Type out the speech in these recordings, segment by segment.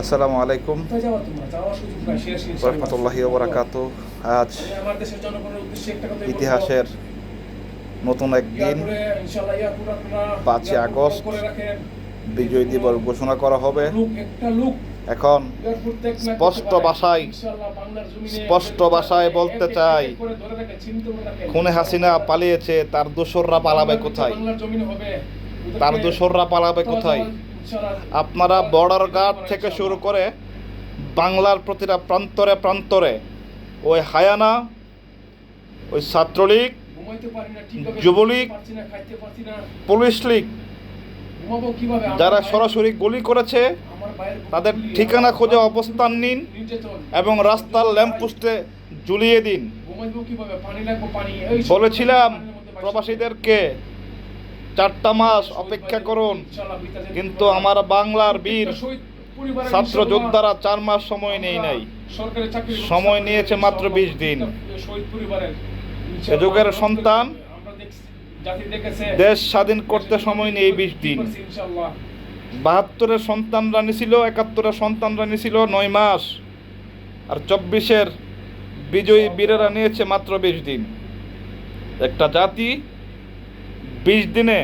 আসসালামু আলাইকুম। রহমতুল্লাহি ওবরাকাত আজ। ইতিহাসের নতুন একদিন পাঁচই আগস্ট। বিজয় দিবস ঘোষণা করা হবে এখন স্পষ্ট। ভাষায় স্পষ্ট ভাষায় বলতে চাই। খুনে হাসিনা পালিয়েছে, তার দোসররা পালাবে কোথায় তার দোসররা পালাবে কোথায় আপনারা বর্ডার গার্ড থেকে শুরু করে বাংলার প্রতিটা প্রান্তরে প্রান্তরে ওই হায়ানা ওই ছাত্রলীগ যুবলীগ, পুলিশ লীগ যারা সরাসরি গুলি করেছে তাদের ঠিকানা খুঁজে অবস্থান নিন এবং রাস্তার ল্যাম্পপোস্টে ঝুলিয়ে দিন। বলেছিলাম প্রবাসীদেরকে চারটা মাস অপেক্ষা করুন। কিন্তু আমার বাংলার বীর ছাত্র যোদ্ধারা চার মাস সময় নেই নাই। সময় নিয়েছে মাত্র বিশ দিন। যুগের সন্তান দেশ স্বাধীন করতে সময় নেই বিশ দিন। বাহাত্তরের সন্তানরা নিছিল একাত্তরের সন্তানরা নিছিল নয় মাস। আর চব্বিশের বিজয়ী বীরেরা নিয়েছে মাত্র বিশ দিন। একটা জাতি বিশ দিনে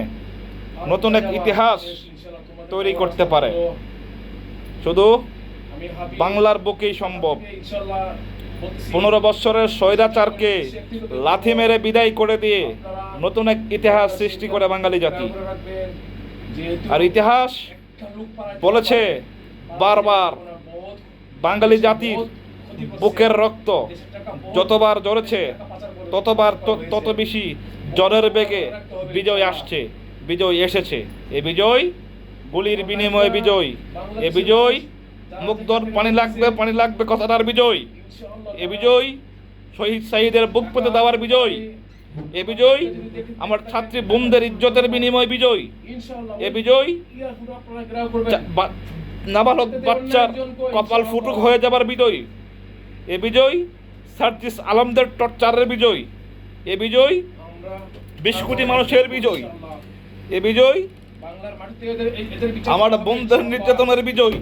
নতুন এক ইতিহাস তৈরি করতে পারে। শুধু বাংলার বুকেই সম্ভব পনেরো বৎসরের স্বৈরাচারকে লাথি মেরে বিদায় করে দিয়ে নতুন এক ইতিহাস সৃষ্টি করে বাঙালি জাতি আর ইতিহাস বলেছে বারবার বাঙালি জাতির বুকের রক্ত যতবার জ্বরেছে ততবার তত বেশি জ্বরের বেগে বিজয় আসছে, বিজয় এসেছে। এ বিজয়, গুলির বিনিময়ে বিজয়। এ বিজয়, মুগ্ধর পানি লাগবে পানি লাগবে কথাটার বিজয়। এ বিজয়, শহীদ সাহিদের বুক পেতে দেওয়ার বিজয়। এ বিজয়, আমার ছাত্রী বোনদের ইজ্জতের বিনিময় বিজয়। এ বিজয় নাবালক বাচ্চার কপাল ফুটুক হয়ে যাবার বিজয়। এ বিজয় সার্জিস আলমদের টর্চারের বিজয়। এ বিজয় বিশ কোটি মানুষের বিজয়। এ বিজয় আমার বোনদের নির্যাতনের বিজয়।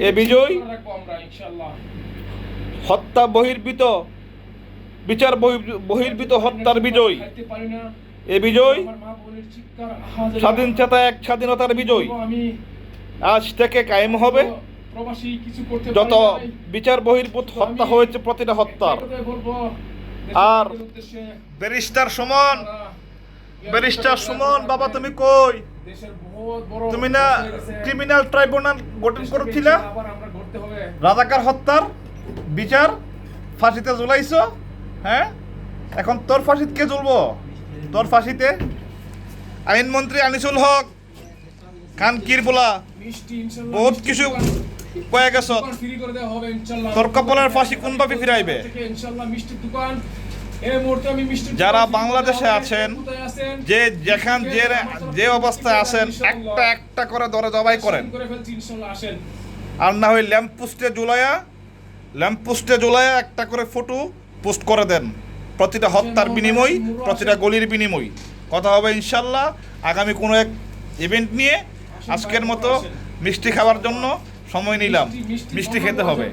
এ বিজয় হত্যা বহির্ভূত, বিচার বহি- বহির্ভূত হত্যার বিজয়। এ বিজয় স্বাধীন চেতা এক স্বাধীনতার বিজয়। আজ থেকে কায়েম হবে। প্রবাসী কিছু করতে যত। বিচার বহির্ভূত হত্যা হয়েছে প্রতিটা হত্যার। আর ব্যারিস্টার সুমন ব্যারিস্টার সুমন বাবা তুমি কই? দেশের বহুত বড় তুমি না। ক্রিমিনাল ট্রাইব্যুনাল গঠন করেছিলে? আবার আমরা রাজাকার হত্যার বিচার ফাঁসিতে ঝুলাইছ? হ্যাঁ? এখন তোর ফাঁসিতে কে ঝুলবো? তোর ফাঁসিতে আইনমন্ত্রী আনিসুল হক খান কির বলা বহুত কিছু দোকান- কয়ে গেছ? দোকান free করে দেওয়া তোর কপালের ফাঁসি কোনভাবে ফিরাইবে? যারা বাংলাদেশে আছেন, যে যেখান যে যে অবস্থায় আছেন একটা একটা করে ধরে জবাই করেন। আর না হয় ল্যাম্প পোস্টে জুলাইয়া ল্যাম্প পোস্টে জুলাইয়া একটা করে ফটো পোস্ট করে দেন। প্রতিটা হত্যার বিনিময় প্রতিটা গলির বিনিময়। কথা হবে ইনশাল্লাহ আগামী কোনো এক ইভেন্ট নিয়ে আজকের মতো মিষ্টি খাওয়ার জন্য সময় নিলাম মিষ্টি খেতে হবে।